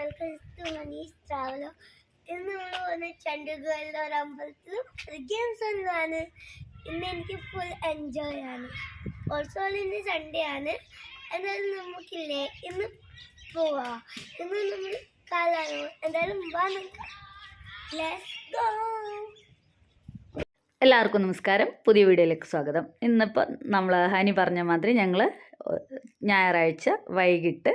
Welcome ഇന്ന് നമ്മൾ വന്ന ചണ്ഡീഗഡിലെ ഒരു അമ്പലത്തിലും ഗെയിംസ് ഒന്നാണ്. ഇന്ന് എനിക്ക് ഫുൾ എൻജോയ് ആണ്. ഓൾസോ ഇന്ന് സൺഡേ ആണ്. എന്തായാലും നമുക്കില്ലേ ഇന്ന് പോവാ. ഇന്ന് നമ്മൾ കാലാണ് എന്തായാലും വാ എല്ലാവർക്കും നമസ്കാരം. പുതിയ വീഡിയോയിലേക്ക് സ്വാഗതം. ഇന്നിപ്പോൾ നമ്മൾ ഹനി പറഞ്ഞ മാതിരി ഞങ്ങൾ ഞായറാഴ്ച വൈകിട്ട്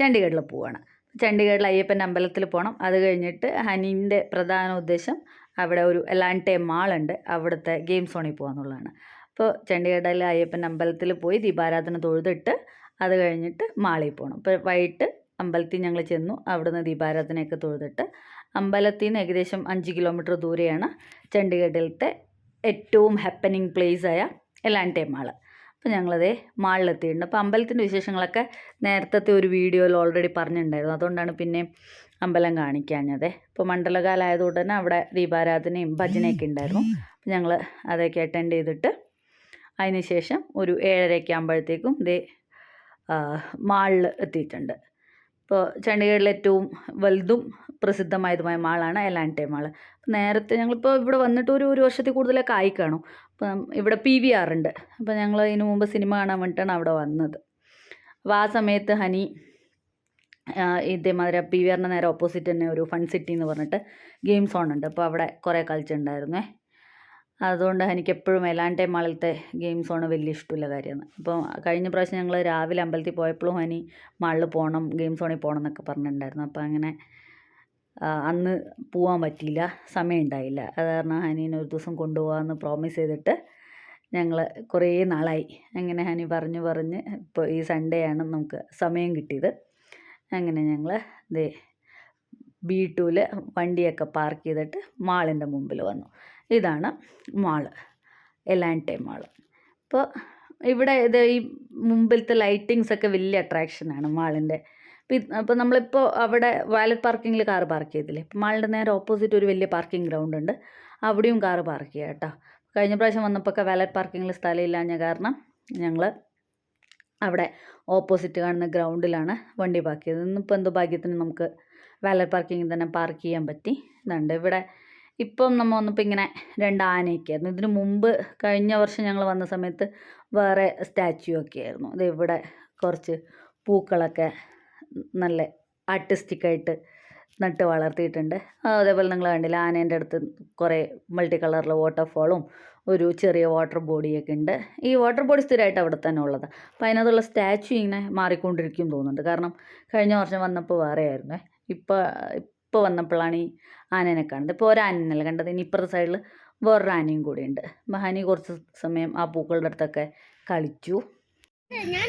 ചണ്ഡീഗഡിൽ പോവാണ്. ചണ്ഡീഗഡിൽ അയ്യപ്പന്റെ അമ്പലത്തിൽ പോകണം. അത് കഴിഞ്ഞിട്ട് ഹനീന്റെ പ്രധാന ഉദ്ദേശം അവിടെ ഒരു എലാൻട്ടെ മാളുണ്ട് അവിടുത്തെ ഗെയിം സോണിൽ പോകാന്നുള്ളതാണ് അപ്പോൾ ചണ്ഡീഗഡിലെ അയ്യപ്പന്റെ അമ്പലത്തിൽ പോയി ദീപാരാധന തൊഴുതിട്ട് അത് കഴിഞ്ഞിട്ട് മാളിൽ പോകണം. ഇപ്പോൾ വൈകിട്ട് അമ്പലത്തിൽ ഞങ്ങൾ ചെന്നു. അവിടുന്ന് ദീപാരാധനയൊക്കെ തൊഴുതിട്ട് അമ്പലത്തിൽ നിന്ന് ഏകദേശം അഞ്ച് കിലോമീറ്റർ ദൂരെയാണ് ചണ്ഡീഗഡിലത്തെ ഏറ്റവും ഹാപ്പനിങ് പ്ലേസ് ആയ എലാൻട്ടെ മാൾ അപ്പോൾ ഞങ്ങളത് മാളിലെത്തിയിട്ടുണ്ട്. അപ്പോൾ അമ്പലത്തിന്റെ വിശേഷങ്ങളൊക്കെ നേരത്തെ ഒരു വീഡിയോയിൽ ഓൾറെഡി പറഞ്ഞിട്ടുണ്ടായിരുന്നു. അതുകൊണ്ടാണ് പിന്നെ അമ്പലം കാണിക്കാഞ്ഞത്. ഇപ്പോൾ മണ്ഡലകാലമായതുകൊണ്ട് തന്നെ അവിടെ ദീപാരാധനയും ഭജനയൊക്കെ ഉണ്ടായിരുന്നു. അപ്പോൾ ഞങ്ങൾ അതൊക്കെ അറ്റൻഡ് ചെയ്തിട്ട് അതിനുശേഷം ഒരു ഏഴരയ്ക്ക് ആകുമ്പോഴത്തേക്കും ദേ മാളിൽ എത്തിയിട്ടുണ്ട്. ഇപ്പോൾ ചണ്ഡീഗഡിലെ ഏറ്റവും വലുതും പ്രസിദ്ധമായതുമായ മാളാണ് എലാന്റെ മാൾ നേരത്തെ ഞങ്ങളിപ്പോൾ ഇവിടെ വന്നിട്ട് ഒരു ഒരു വർഷത്തിൽ കൂടുതലൊക്കെ ആയി കാണും. അപ്പം ഇവിടെ പി വി ആർ ഉണ്ട്. അപ്പോൾ ഞങ്ങൾ ഇതിനു മുമ്പ് സിനിമ കാണാൻ വേണ്ടിയിട്ടാണ് അവിടെ വന്നത്. അപ്പോൾ ആ സമയത്ത് ഹനി ഇതേമാതിരി പി വി ആറിന്റെ നേരെ ഓപ്പോസിറ്റ് തന്നെ ഒരു ഫൺ സിറ്റി എന്ന് പറഞ്ഞിട്ട് ഗെയിം സോൺ ഉണ്ട്. അപ്പോൾ അവിടെ കുറേ കളിച്ചിട്ടുണ്ടായിരുന്നേ അതുകൊണ്ട് എനിക്ക് എപ്പോഴും എലാൻട്ടെ മാളിലത്തെ ഗെയിം സോൺ വലിയ ഇഷ്ടമുള്ള കാര്യമാണ്. അപ്പോൾ കഴിഞ്ഞ പ്രാവശ്യം ഞങ്ങൾ രാവിലെ അമ്പലത്തിൽ പോയപ്പോഴും ഹനി മാളിൽ പോകണം ഗെയിം സോണിൽ പോകണം എന്നൊക്കെ പറഞ്ഞിട്ടുണ്ടായിരുന്നു. അപ്പോൾ അങ്ങനെ അന്ന് പോവാൻ പറ്റിയില്ല സമയം ഉണ്ടായില്ല അത് കാരണം ഹനീനെ ഒരു ദിവസം കൊണ്ടുപോകാമെന്ന് പ്രോമിസ് ചെയ്തിട്ട് ഞങ്ങൾ കുറേ നാളായി. അങ്ങനെ ഹനി പറഞ്ഞു പറഞ്ഞ് ഇപ്പോൾ ഈ സൺഡേ ആണ് നമുക്ക് സമയം കിട്ടിയത്. അങ്ങനെ ഞങ്ങൾ ദേ ബി ടുവിൽ വണ്ടിയൊക്കെ പാർക്ക് ചെയ്തിട്ട് മാളിന്റെ മുമ്പിൽ വന്നു. ഇതാണ് മാൾ എലാൻട്ടെ മാൾ ഇപ്പോൾ ഇവിടെ ഇത് ഈ മുമ്പിലത്തെ ലൈറ്റിങ്സൊക്കെ വലിയ അട്രാക്ഷനാണ് മാളിന്റെ അപ്പോൾ നമ്മളിപ്പോൾ അവിടെ വയലറ്റ് പാർക്കിങ്ങിൽ കാർ പാർക്ക് ചെയ്തില്ലേ? മാളിന്റെ നേരെ ഓപ്പോസിറ്റ് ഒരു വലിയ പാർക്കിംഗ് ഗ്രൗണ്ട് ഉണ്ട്. അവിടെയും കാർ പാർക്ക് ചെയ്യാം കേട്ടോ. കഴിഞ്ഞ പ്രാവശ്യം വന്നപ്പോൾ വയലറ്റ് പാർക്കിങ്ങിൽ സ്ഥലമില്ലാഞ്ഞ കാരണം ഞങ്ങൾ അവിടെ ഓപ്പോസിറ്റ് കാണുന്ന ഗ്രൗണ്ടിലാണ് വണ്ടി പാർക്ക് ചെയ്തത്. ഇന്നിപ്പോൾ എന്തോ ഭാഗ്യത്തിന് നമുക്ക് വാലറ്റ് പാർക്കിങ്ങിൽ തന്നെ പാർക്ക് ചെയ്യാൻ പറ്റി. ഇതുണ്ട്. ഇവിടെ ഇപ്പം നമ്മൾ വന്നപ്പോൾ ഇങ്ങനെ രണ്ട് ആനയൊക്കെ ആയിരുന്നു ഇതിന് മുമ്പ് കഴിഞ്ഞ വർഷം ഞങ്ങൾ വന്ന സമയത്ത് വേറെ സ്റ്റാച്യു ഒക്കെ ആയിരുന്നു. ഇത് ഇവിടെ കുറച്ച് പൂക്കളൊക്കെ നല്ല ആർട്ടിസ്റ്റിക്കായിട്ട് നട്ട് വളർത്തിയിട്ടുണ്ട്. അതേപോലെ നിങ്ങൾ കണ്ടില്ല ആനേന്റെ അടുത്ത് കുറേ മൾട്ടി കളറിലെ വാട്ടർഫോളും ഒരു ചെറിയ വാട്ടർ ബോഡിയൊക്കെ ഉണ്ട്. ഈ വാട്ടർ ബോഡി സ്ഥിരമായിട്ട് അവിടെ തന്നെ ഉള്ളത്. അപ്പോൾ അതിനകത്തുള്ള സ്റ്റാച്ചു ഇങ്ങനെ മാറിക്കൊണ്ടിരിക്കും തോന്നുന്നുണ്ട്. കാരണം കഴിഞ്ഞ വർഷം വന്നപ്പോൾ വേറെ ആയിരുന്നു. ഇപ്പോൾ ഇപ്പോൾ വന്നപ്പോഴാണ് ഈ ആനേനെ കാണുന്നത്. ഇപ്പോൾ ഒരു ആനേനല്ല കണ്ടത്. ഇനി ഇപ്പുറത്തെ സൈഡിൽ വേറൊരു ആനയും കൂടി ഉണ്ട്. മഹാനി കുറച്ച് സമയം ആ പൂക്കളുടെ അടുത്തൊക്കെ കളിച്ചു. ഞാൻ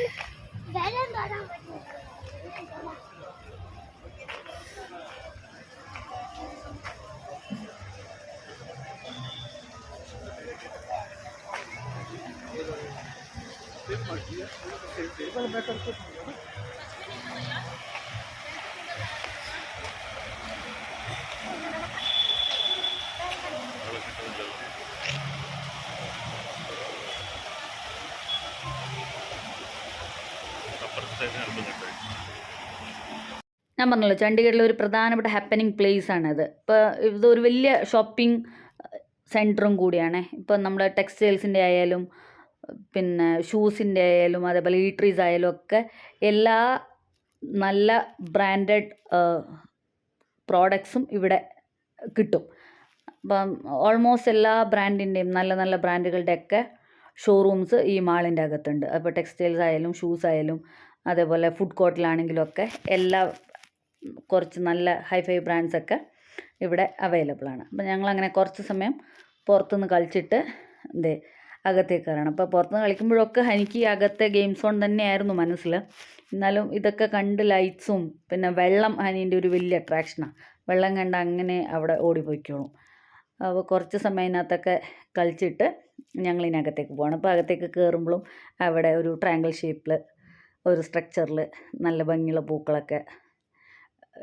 വരാൻ പാടാൻ പറ്റില്ല ഞാൻ പറഞ്ഞല്ലോ ചണ്ഡീഗഡിലെ ഒരു പ്രധാനപ്പെട്ട ഹാപ്പനിങ് പ്ലേസ് ആണത്. ഇപ്പോൾ ഇതൊരു വലിയ ഷോപ്പിംഗ് സെന്ററും കൂടിയാണ്. ഇപ്പോൾ നമ്മുടെ ടെക്സ്റ്റൈൽസിന്റെ ആയാലും പിന്നെ ഷൂസിന്റെ ആയാലും അതേപോലെ ഈട്രീസ് ആയാലും ഒക്കെ എല്ലാ നല്ല ബ്രാൻഡഡ് പ്രോഡക്ട്സും ഇവിടെ കിട്ടും. അപ്പം ഓൾമോസ്റ്റ് എല്ലാ ബ്രാൻഡിന്റെയും നല്ല നല്ല ബ്രാൻഡുകളുടെയൊക്കെ ഷോറൂംസ് ഈ മാളിന്റെ അകത്തുണ്ട്. അപ്പോൾ ടെക്സ്റ്റൈൽസ് ആയാലും ഷൂസ് ആയാലും അതേപോലെ ഫുഡ് കോർട്ടിലാണെങ്കിലും ഒക്കെ എല്ലാ കുറച്ച് നല്ല ഹൈഫൈ ബ്രാൻഡ്സ് ഒക്കെ ഇവിടെ അവൈലബിൾ ആണ്. അപ്പോൾ ഞങ്ങളങ്ങനെ കുറച്ച് സമയം പുറത്തുനിന്ന് കളിച്ചിട്ട് എന്തേ അകത്തേക്ക് കയറണം. അപ്പോൾ പുറത്തുനിന്ന് കളിക്കുമ്പോഴൊക്കെ എനിക്ക് അകത്തെ ഗെയിം സോൺ തന്നെയായിരുന്നു മനസ്സിൽ. എന്നാലും ഇതൊക്കെ കണ്ട് ലൈറ്റ്സും പിന്നെ വെള്ളം ഹനീന്റെ ഒരു വലിയ അട്രാക്ഷനാണ് വെള്ളം കണ്ട് അങ്ങനെ അവിടെ ഓടിപ്പോയിക്കോളും. അപ്പോൾ കുറച്ച് സമയം ഇതിനകത്തൊക്കെ കളിച്ചിട്ട് ഞങ്ങൾ ഇതിനകത്തേക്ക് പോകണം അപ്പോൾ അകത്തേക്ക് കയറുമ്പോഴും അവിടെ ഒരു ട്രയാങ്കിൾ ഷേപ്പിൽ ഒരു സ്ട്രക്ചറിൽ നല്ല ഭംഗിയുള്ള പൂക്കളൊക്കെ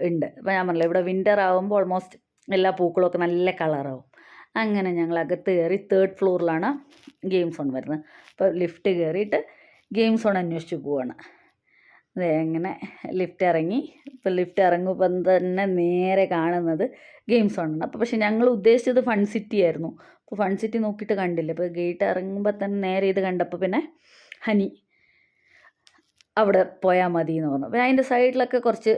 ഉണ്ട്. അപ്പോൾ ഞാൻ പറഞ്ഞില്ല ഇവിടെ വിന്റർ ആകുമ്പോൾ ഓൾമോസ്റ്റ് എല്ലാ പൂക്കളൊക്കെ നല്ല കളറാവും അങ്ങനെ ഞങ്ങൾ അകത്ത് കയറി തേർഡ് ഫ്ലോറിലാണ് ഗെയിം സോൺ വരുന്നത്. അപ്പോൾ ലിഫ്റ്റ് കയറിയിട്ട് ഗെയിം സോൺ അന്വേഷിച്ച് പോവാണ്. അതെ അങ്ങനെ ലിഫ്റ്റ് ഇറങ്ങി. ഇപ്പോൾ ലിഫ്റ്റ് ഇറങ്ങുമ്പോൾ തന്നെ നേരെ കാണുന്നത് ഗെയിം സോണാണ് അപ്പോൾ പക്ഷേ ഞങ്ങൾ ഉദ്ദേശിച്ചത് ഫൺ സിറ്റി ആയിരുന്നു. അപ്പോൾ ഫൺ സിറ്റി നോക്കിയിട്ട് കണ്ടില്ല. അപ്പോൾ ഗേറ്റ് ഇറങ്ങുമ്പോൾ തന്നെ നേരെ ഇത് കണ്ടപ്പോൾ പിന്നെ ഹനി അവിടെ പോയാൽ മതി എന്ന് പറഞ്ഞു. പിന്നെ അതിന്റെ സൈഡിലൊക്കെ കുറച്ച്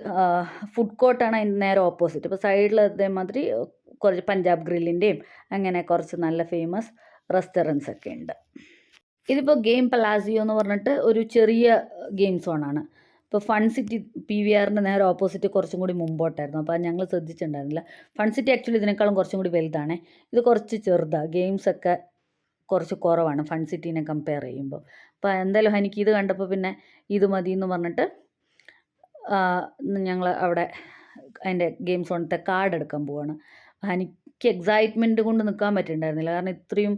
ഫുഡ് കോർട്ടാണ് അതിന്റെ നേരെ ഓപ്പോസിറ്റ് അപ്പോൾ സൈഡിൽ അതേമാതിരി കുറച്ച് പഞ്ചാബ് ഗ്രില്ലിന്റെയും അങ്ങനെ കുറച്ച് നല്ല ഫേമസ് റെസ്റ്റോറന്റ്സ് ഒക്കെ ഉണ്ട്. ഇതിപ്പോൾ ഗെയിം പലാസിയോ എന്ന് പറഞ്ഞിട്ട് ഒരു ചെറിയ ഗെയിം സോണാണ് ഇപ്പോൾ ഫൺ സിറ്റി പി വി ആറിന്റെ നേരെ ഓപ്പോസിറ്റ് കുറച്ചും കൂടി മുമ്പോട്ടായിരുന്നു. അപ്പോൾ ഞങ്ങൾ ശ്രദ്ധിച്ചിട്ടുണ്ടായിരുന്നില്ല. ഫൺ സിറ്റി ആക്ച്വലി ഇതിനേക്കാളും കുറച്ചും കൂടി വലുതാണ്. ഇത് കുറച്ച് ചെറുതാണ് ഗെയിംസൊക്കെ കുറച്ച് കുറവാണ് ഫൺ സിറ്റീനെ കമ്പയർ ചെയ്യുമ്പോൾ അപ്പോൾ എന്തായാലും എനിക്ക് ഇത് കണ്ടപ്പോൾ പിന്നെ ഇത് മതി എന്ന് പറഞ്ഞിട്ട് ഞങ്ങൾ അവിടെ അതിന്റെ ഗെയിം സോണത്തെ കാർഡ് എടുക്കാൻ പോവാണ്. എനിക്ക് എക്സൈറ്റ്മെന്റ് കൊണ്ട് നിൽക്കാൻ പറ്റുന്നുണ്ടായിരുന്നില്ല കാരണം ഇത്രയും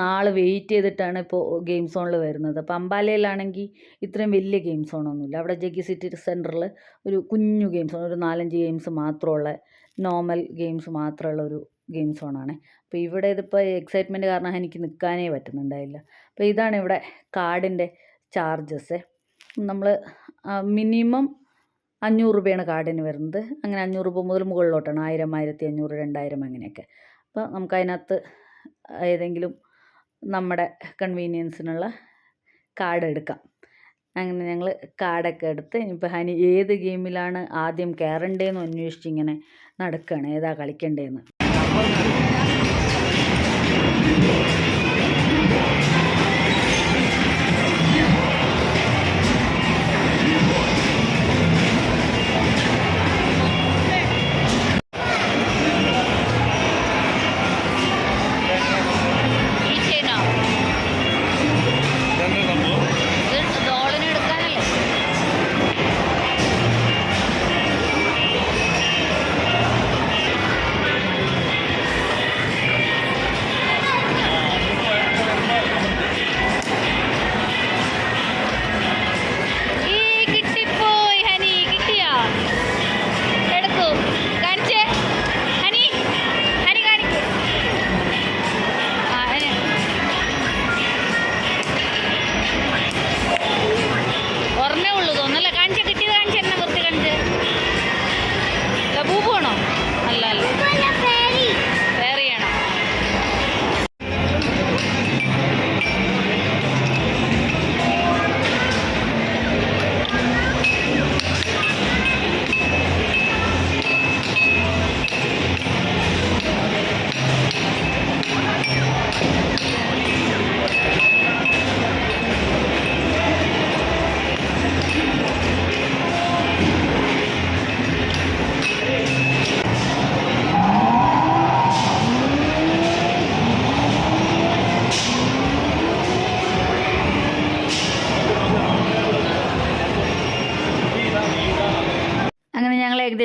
നാൾ വെയിറ്റ് ചെയ്തിട്ടാണ് ഇപ്പോൾ ഗെയിം സോണിൽ വരുന്നത്. അപ്പോൾ അമ്പാലയിലാണെങ്കിൽ ഇത്രയും വലിയ ഗെയിം സോണൊന്നുമില്ല അവിടെ ജഗ്ഗി സിറ്റി സെന്ററിൽ ഒരു കുഞ്ഞു ഗെയിം സോൺ ഒരു നാലഞ്ച് ഗെയിംസ് മാത്രമുള്ള നോർമൽ ഗെയിംസ് മാത്രമുള്ള ഒരു ഗെയിം സോണാണ് അപ്പോൾ ഇവിടെ ഇതിപ്പോൾ എക്സൈറ്റ്മെന്റ് കാരണം എനിക്ക് നിൽക്കാനേ പറ്റുന്നുണ്ടായില്ല. അപ്പോൾ ഇതാണ് ഇവിടെ കാർഡിന്റെ ചാർജസ് നമ്മൾ മിനിമം അഞ്ഞൂറ് രൂപയാണ് കാർഡിന് വരുന്നത്. അങ്ങനെ അഞ്ഞൂറ് രൂപ മുതൽ മുകളിലോട്ടാണ്. ആയിരം ആയിരത്തി അഞ്ഞൂറ് രണ്ടായിരം അങ്ങനെയൊക്കെ. അപ്പോൾ നമുക്കതിനകത്ത് ഏതെങ്കിലും നമ്മുടെ കൺവീനിയൻസിനുള്ള കാർഡ് എടുക്കാം. അങ്ങനെ ഞങ്ങൾ കാർഡൊക്കെ എടുത്ത് ഇനിയിപ്പോൾ ഹനി ഏത് ഗെയിമിലാണ് ആദ്യം കയറേണ്ടതെന്ന് അന്വേഷിച്ച് ഇങ്ങനെ നടക്കുകയാണ് ഏതാ കളിക്കേണ്ടതെന്ന്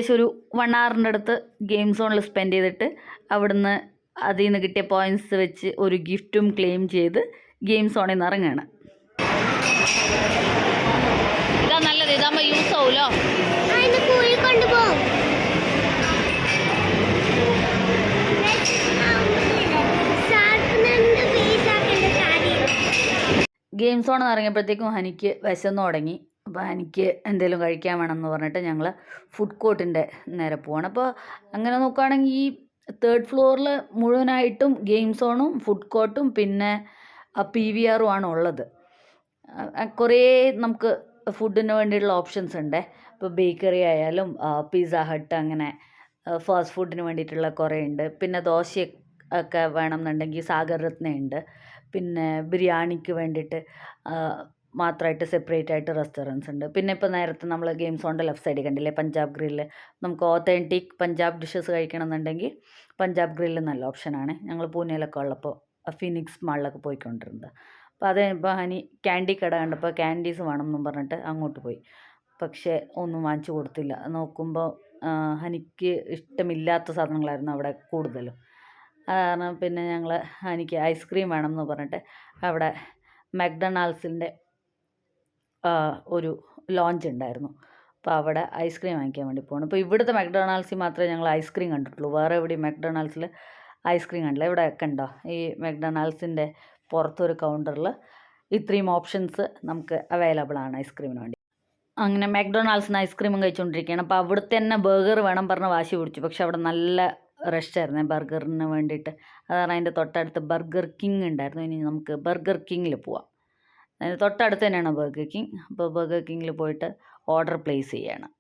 ഏകദേശം ഒരു വൺ അവറിന്റെ അടുത്ത് ഗെയിം സോണിൽ സ്പെൻഡ് ചെയ്തിട്ട് അവിടുന്ന് അതിൽ നിന്ന് കിട്ടിയ പോയിന്റ്സ് വെച്ച് ഒരു ഗിഫ്റ്റും ക്ലെയിം ചെയ്ത് ഗെയിം സോണിൽ നിന്ന് ഇറങ്ങുകയാണ് ഇതാ നല്ലത്. ഇതാകുമ്പോൾ യൂസ് ആവുമല്ലോ ഗെയിം സോണിൽ നിന്ന് ഇറങ്ങിയപ്പോഴത്തേക്കും ഹനിക്ക് വിശന്നു തുടങ്ങി. അപ്പോൾ എനിക്ക് എന്തെങ്കിലും കഴിക്കാൻ വേണം എന്ന് പറഞ്ഞിട്ട് ഞങ്ങൾ ഫുഡ് കോർട്ടിന്റെ നേരെ പോവാണ്. അപ്പോൾ അങ്ങനെ നോക്കുകയാണെങ്കിൽ ഈ തേർഡ് ഫ്ലോറിൽ മുഴുവനായിട്ടും ഗെയിം സോണും ഫുഡ് കോർട്ടും പിന്നെ പി വി ആറും ആണ് ഉള്ളത്. കുറേ നമുക്ക് ഫുഡിന് വേണ്ടിയിട്ടുള്ള ഓപ്ഷൻസ് ഉണ്ട് ഇപ്പോൾ ബേക്കറി ആയാലും പിസ്സ ഹട്ട് അങ്ങനെ ഫാസ്റ്റ് ഫുഡിന് വേണ്ടിയിട്ടുള്ള കുറേ ഉണ്ട് പിന്നെ ദോശ ഒക്കെ വേണമെന്നുണ്ടെങ്കിൽ സാഗർ രത്ന ഉണ്ട് പിന്നെ ബിരിയാണിക്ക് വേണ്ടിയിട്ട് മാത്രമായിട്ട് സെപ്പറേറ്റ് ആയിട്ട് റെസ്റ്റോറന്റ്സ് ഉണ്ട്. പിന്നെ ഇപ്പോൾ നേരത്തെ നമ്മൾ ഗെയിം സോണിന്റെ ലെഫ്റ്റ് സൈഡിൽ കണ്ടില്ലേ? പഞ്ചാബ് ഗ്രില്ല് നമുക്ക് ഓത്തന്റിക് പഞ്ചാബ് ഡിഷസ് കഴിക്കണമെന്നുണ്ടെങ്കിൽ പഞ്ചാബ് ഗ്രില്ല് നല്ല ഓപ്ഷനാണ് ഞങ്ങൾ പൂനെയിലൊക്കെ ഉള്ളപ്പോൾ ഫിനിക്സ് മാളിലൊക്കെ പോയിക്കൊണ്ടിരുന്നത്. അപ്പോൾ അത് ഇപ്പോൾ ഹനി ക്യാൻഡി കട കണ്ടപ്പോൾ ക്യാൻഡീസ് വേണം എന്നും പറഞ്ഞിട്ട് അങ്ങോട്ട് പോയി. പക്ഷേ ഒന്നും വാങ്ങിച്ചു കൊടുത്തില്ല. നോക്കുമ്പോൾ ഹനിക്ക് ഇഷ്ടമില്ലാത്ത സാധനങ്ങളായിരുന്നു അവിടെ കൂടുതലും. അത് കാരണം പിന്നെ ഞങ്ങൾ എനിക്ക് ഐസ്ക്രീം വേണം എന്ന് പറഞ്ഞിട്ട് അവിടെ മക്ഡൊണാൾഡ്സിന്റെ ഒരു ലോഞ്ച് ഉണ്ടായിരുന്നു. അപ്പോൾ അവിടെ ഐസ്ക്രീം വാങ്ങിക്കാൻ വേണ്ടി പോകണം ഇപ്പോൾ ഇവിടുത്തെ മക്ഡൊണാൾഡ്സിൽ മാത്രമേ ഞങ്ങൾ ഐസ്ക്രീം കണ്ടിട്ടുള്ളൂ. വേറെ എവിടെയും മക്ഡൊണാൾഡ്സിൽ ഐസ്ക്രീം കണ്ടില്ല. ഇവിടെ കണ്ടോ ഈ മക്ഡൊണാൾഡ്സിന്റെ പുറത്തൊരു കൗണ്ടറിൽ ഇത്രയും ഓപ്ഷൻസ് നമുക്ക് അവൈലബിൾ ആണ് ഐസ്ക്രീമിന് വേണ്ടി. അങ്ങനെ മക്ഡൊണാൾഡ്സിന് ഐസ്ക്രീമും കഴിച്ചുകൊണ്ടിരിക്കുകയാണ് അപ്പോൾ അവിടുത്തെ തന്നെ ബർഗർ വേണം പറഞ്ഞ് വാശി പിടിച്ചു. പക്ഷെ അവിടെ നല്ല റഷായിരുന്നു ബർഗറിന് വേണ്ടിയിട്ട് അതാണ് അതിന്റെ തൊട്ടടുത്ത് ബർഗർ കിങ് ഉണ്ടായിരുന്നു. ഇനി നമുക്ക് ബർഗർ കിങ്ങിൽ പോവാം. അതിന് തൊട്ടടുത്ത് തന്നെയാണ് ബർഗർ കിങ് അപ്പോൾ ബർഗർ കിങ്ങിൽ പോയിട്ട് ഓർഡർ പ്ലേസ് ചെയ്യണം.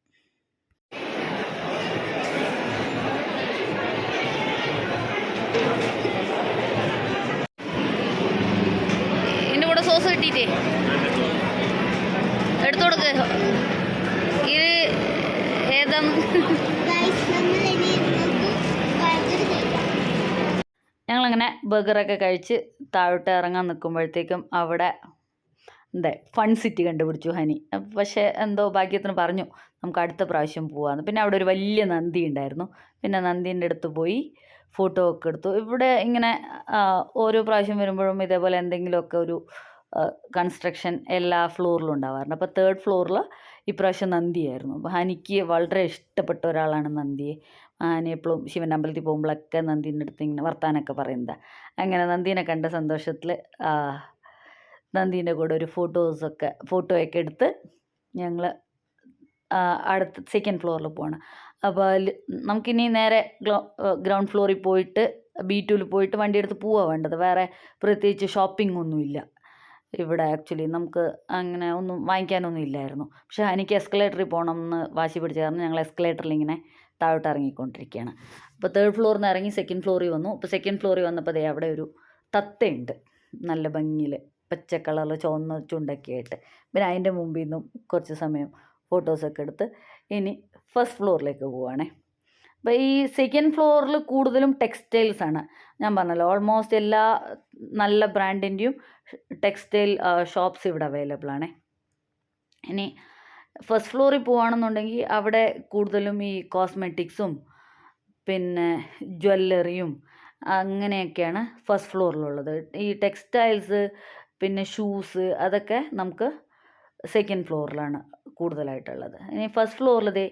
എന്റെ കൂടെ സോസ് കിട്ടിയിട്ടേ? എടുത്തു കൊടുക്ക്. ഇത് കഴിക്കാം. ഞങ്ങളങ്ങനെ ബർഗറൊക്കെ കഴിച്ച് താഴോട്ട് ഇറങ്ങാൻ നിൽക്കുമ്പോഴത്തേക്കും അവിടെ എന്താ ഫൺ സിറ്റി കണ്ടുപിടിച്ചു ഹനി. പക്ഷേ എന്തോ ഭാഗ്യത്തിന് പറഞ്ഞു നമുക്ക് അടുത്ത പ്രാവശ്യം പോവാന്ന്. പിന്നെ അവിടെ ഒരു വലിയ നന്ദി ഉണ്ടായിരുന്നു. പിന്നെ നന്ദീന്റെ അടുത്ത് പോയി ഫോട്ടോ ഒക്കെ എടുത്തു. ഇവിടെ ഇങ്ങനെ ഓരോ പ്രാവശ്യം വരുമ്പോഴും ഇതേപോലെ എന്തെങ്കിലുമൊക്കെ ഒരു കൺസ്ട്രക്ഷൻ എല്ലാ ഫ്ലോറിലും ഉണ്ടാവാറുണ്ട്. അപ്പോൾ തേർഡ് ഫ്ലോറിൽ ഇപ്രാവശ്യം നന്ദിയായിരുന്നു. ഹനിക്ക് വളരെ ഇഷ്ടപ്പെട്ട ഒരാളാണ് നന്ദിയെ ഹനി എപ്പോഴും ശിവൻ അമ്പലത്തിൽ പോകുമ്പോഴൊക്കെ നന്ദീന്റെ അടുത്ത് ഇങ്ങനെ വർത്താനൊക്കെ പറയുന്നത്. അങ്ങനെ നന്ദീനെ കണ്ട സന്തോഷത്തിൽ നന്ദീന്റെ കൂടെ ഒരു ഫോട്ടോസൊക്കെ ഫോട്ടോയൊക്കെ എടുത്ത് ഞങ്ങൾ അടുത്ത സെക്കൻഡ് ഫ്ലോറിൽ പോകണം അപ്പോൾ നമുക്കിനി നേരെ ഗ്രൗണ്ട് ഫ്ലോറിൽ പോയിട്ട് ബി ടുവിൽ പോയിട്ട് വണ്ടി എടുത്ത് പോവാ വേണ്ടത്. വേറെ പ്രത്യേകിച്ച് ഷോപ്പിംഗ് ഒന്നുമില്ല. ഇവിടെ ആക്ച്വലി നമുക്ക് അങ്ങനെ ഒന്നും വാങ്ങിക്കാനൊന്നും ഇല്ലായിരുന്നു. പക്ഷേ എനിക്ക് എസ്കലേറ്ററിൽ പോകണം എന്ന് വാശി പിടിച്ച് കാരണം ഞങ്ങൾ എസ്കലേറ്ററിൽ ഇങ്ങനെ താഴോട്ട് ഇറങ്ങിക്കൊണ്ടിരിക്കുകയാണ്. അപ്പോൾ തേർഡ് ഫ്ലോറിൽ നിന്ന് ഇറങ്ങി സെക്കൻഡ് ഫ്ലോറിൽ വന്നു. അപ്പോൾ സെക്കൻഡ് ഫ്ലോറിൽ വന്നപ്പോൾ ദേ അവിടെ ഒരു തത്തയുണ്ട്. നല്ല ഭംഗിയിൽ പച്ച കളറിൽ ചുവന്ന ചുണ്ടൊക്കെ ആയിട്ട് പിന്നെ അതിന്റെ മുമ്പിൽ നിന്നും കുറച്ച് സമയം ഫോട്ടോസൊക്കെ എടുത്ത് ഇനി ഫസ്റ്റ് ഫ്ലോറിലേക്ക് പോവുകയാണേ. അപ്പോൾ ഈ സെക്കൻഡ് ഫ്ലോറിൽ കൂടുതലും ടെക്സ്റ്റൈൽസ് ആണ്. ഞാൻ പറഞ്ഞല്ലോ ഓൾമോസ്റ്റ് എല്ലാ നല്ല ബ്രാൻഡിന്റെയും ടെക്സ്റ്റൈൽ ഷോപ്സ് ഇവിടെ അവൈലബിൾ ആണ്. ഇനി ഫസ്റ്റ് ഫ്ലോറിൽ പോവുകയാണെന്നുണ്ടെങ്കിൽ അവിടെ കൂടുതലും ഈ കോസ്മെറ്റിക്സും പിന്നെ ജ്വല്ലറിയും അങ്ങനെയൊക്കെയാണ് ഫസ്റ്റ് ഫ്ലോറിലുള്ളത് ഈ ടെക്സ്റ്റൈൽസ് പിന്നെ ഷൂസ് അതൊക്കെ നമുക്ക് സെക്കൻഡ് ഫ്ലോറിലാണ് കൂടുതലായിട്ടുള്ളത്. ഇനി ഫസ്റ്റ് ഫ്ലോറിൽ ദേ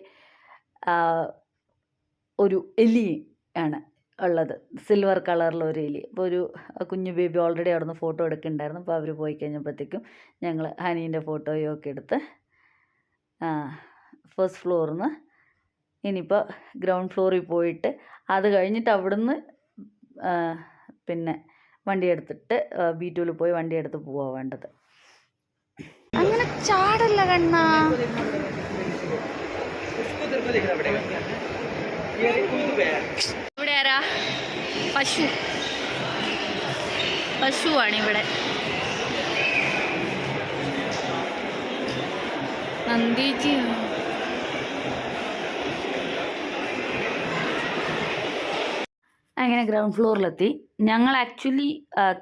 ഒരു എലി ആണ് ഉള്ളത്. സിൽവർ കളറിലുള്ള ഒരു എലി. അപ്പോൾ ഒരു കുഞ്ഞു ബേബി ഓൾറെഡി അവിടെ നിന്ന് ഫോട്ടോ എടുക്കുന്നുണ്ടായിരുന്നു അപ്പോൾ അവർ പോയി കഴിഞ്ഞപ്പോഴത്തേക്കും ഞങ്ങൾ ഹനീന്റെ ഫോട്ടോയും ഒക്കെ എടുത്ത് ഫസ്റ്റ് ഫ്ലോറിൽ നിന്ന് ഇനിയിപ്പോൾ ഗ്രൗണ്ട് ഫ്ലോറിൽ പോയിട്ട് അത് കഴിഞ്ഞിട്ട് അവിടുന്ന് പിന്നെ വണ്ടി എടുത്തിട്ട് ബി ടുവിൽ പോയി വണ്ടി എടുത്ത് പോവാ വേണ്ടത്. അങ്ങനെ ചാടല്ല കണ്ണാ. ഇവിടെ ആരാ? പശു. പശുവാണ് ഇവിടെ. നന്ദിജി അങ്ങനെ ഗ്രൗണ്ട് ഫ്ലോറിലെത്തി ഞങ്ങൾ ആക്ച്വലി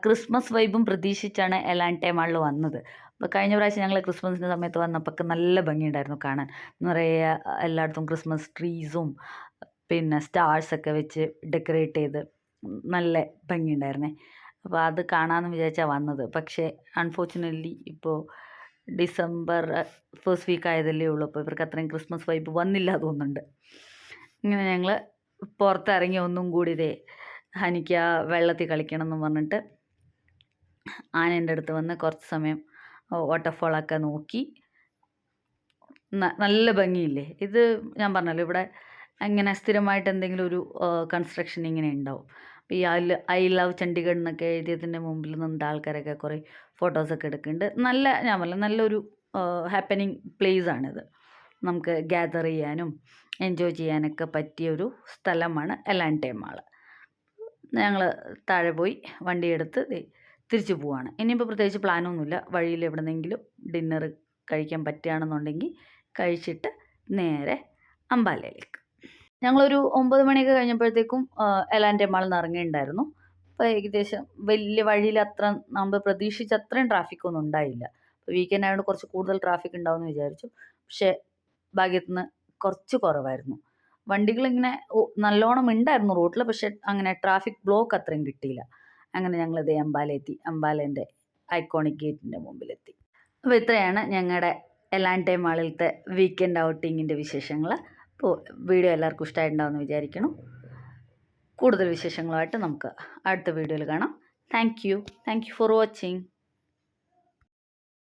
ക്രിസ്മസ് വൈബും പ്രതീക്ഷിച്ചാണ് എലാന്റെ മാളിൽ വന്നത്. അപ്പോൾ കഴിഞ്ഞ പ്രാവശ്യം ഞങ്ങൾ ക്രിസ്മസിന്റെ സമയത്ത് വന്നപ്പോൾ നല്ല ഭംഗിയുണ്ടായിരുന്നു കാണാൻ. നിറയെ എല്ലായിടത്തും ക്രിസ്മസ് ട്രീസും പിന്നെ സ്റ്റാർസൊക്കെ വെച്ച് ഡെക്കറേറ്റ് ചെയ്ത് നല്ല ഭംഗിയുണ്ടായിരുന്നേ. അപ്പോൾ അത് കാണാമെന്ന് വിചാരിച്ചാണ് വന്നത്. പക്ഷേ അൺഫോർച്ചുനേറ്റ്ലി ഇപ്പോൾ ഡിസംബർ ഫസ്റ്റ് വീക്ക് ആയതല്ലേ ഉള്ളൂ. അപ്പോൾ ഇവർക്ക് അത്രയും ക്രിസ്മസ് വൈബ് വന്നില്ല തോന്നുന്നുണ്ട്. ഇങ്ങനെ ഞങ്ങൾ പുറത്തിറങ്ങി ഒന്നും കൂടി ഇതേ ഹനിക്ക് ആ വെള്ളത്തിൽ കളിക്കണം എന്ന് പറഞ്ഞിട്ട് ആനേന്റെ അടുത്ത് വന്ന് കുറച്ച് സമയം വാട്ടർഫോളൊക്കെ നോക്കി. നല്ല ഭംഗിയില്ലേ? ഇത് ഞാൻ പറഞ്ഞല്ലോ ഇവിടെ അങ്ങനെ സ്ഥിരമായിട്ട് എന്തെങ്കിലും ഒരു കൺസ്ട്രക്ഷൻ ഇങ്ങനെ ഉണ്ടാവും. അപ്പോൾ ഈ ഐ ഐ ലവ് ചണ്ഡീഗഡ് എന്നൊക്കെ എഴുതിയതിന്റെ മുമ്പിൽ നിന്നിട്ട് ആൾക്കാരൊക്കെ കുറേ ഫോട്ടോസൊക്കെ എടുക്കുന്നുണ്ട്. നല്ല ഞാൻ പറഞ്ഞ നല്ലൊരു ഹാപ്പനിങ് പ്ലേസ് ആണിത്. നമുക്ക് ഗ്യാദർ ചെയ്യാനും എൻജോയ് ചെയ്യാനൊക്കെ പറ്റിയൊരു സ്ഥലമാണ് എലാന്റെ മാൾ ഞങ്ങൾ താഴെ പോയി വണ്ടിയെടുത്ത് തിരിച്ചു പോവാണ്. ഇനിയിപ്പോൾ പ്രത്യേകിച്ച് പ്ലാനൊന്നുമില്ല വഴിയിൽ എവിടെന്നെങ്കിലും ഡിന്നർ കഴിക്കാൻ പറ്റുകയാണെന്നുണ്ടെങ്കിൽ കഴിച്ചിട്ട് നേരെ അമ്പാലയിലേക്ക് ഞങ്ങളൊരു ഒമ്പത് മണിയൊക്കെ കഴിഞ്ഞപ്പോഴത്തേക്കും എലാന്റെ മാളിൽ ഇറങ്ങിയിട്ടുണ്ടായിരുന്നു. അപ്പോൾ ഏകദേശം വലിയ വഴിയിൽ അത്ര നമ്മൾ പ്രതീക്ഷിച്ച അത്രയും ട്രാഫിക്കൊന്നും ഉണ്ടായില്ല. അപ്പോൾ വീക്കെൻഡ് ആയതുകൊണ്ട് കുറച്ച് കൂടുതൽ ട്രാഫിക് ഉണ്ടാവും എന്ന് വിചാരിച്ചു. പക്ഷേ ഭാഗ്യത്തിന് കുറച്ച് കുറവായിരുന്നു. വണ്ടികളിങ്ങനെ നല്ലോണം ഉണ്ടായിരുന്നു റോട്ടിൽ പക്ഷെ അങ്ങനെ ട്രാഫിക് ബ്ലോക്ക് അത്രയും കിട്ടിയില്ല. അങ്ങനെ അംബാല എത്തി അമ്പാലേന്റെ ഐക്കോണിക് ഗേറ്റിന്റെ മുമ്പിലെത്തി. അപ്പോൾ ഇത്രയാണ് ഞങ്ങളുടെ എലാന്റെ മാളിലത്തെ വീക്കെൻഡ് ഔട്ടിങ്ങിന്റെ വിശേഷങ്ങൾ അപ്പോൾ വീഡിയോ എല്ലാവർക്കും ഇഷ്ടമായിട്ടുണ്ടാവുമെന്ന് വിചാരിക്കണം കൂടുതൽ വിശേഷങ്ങളുമായിട്ട് നമുക്ക് അടുത്ത വീഡിയോയിൽ കാണാം. Thank you thank you for watching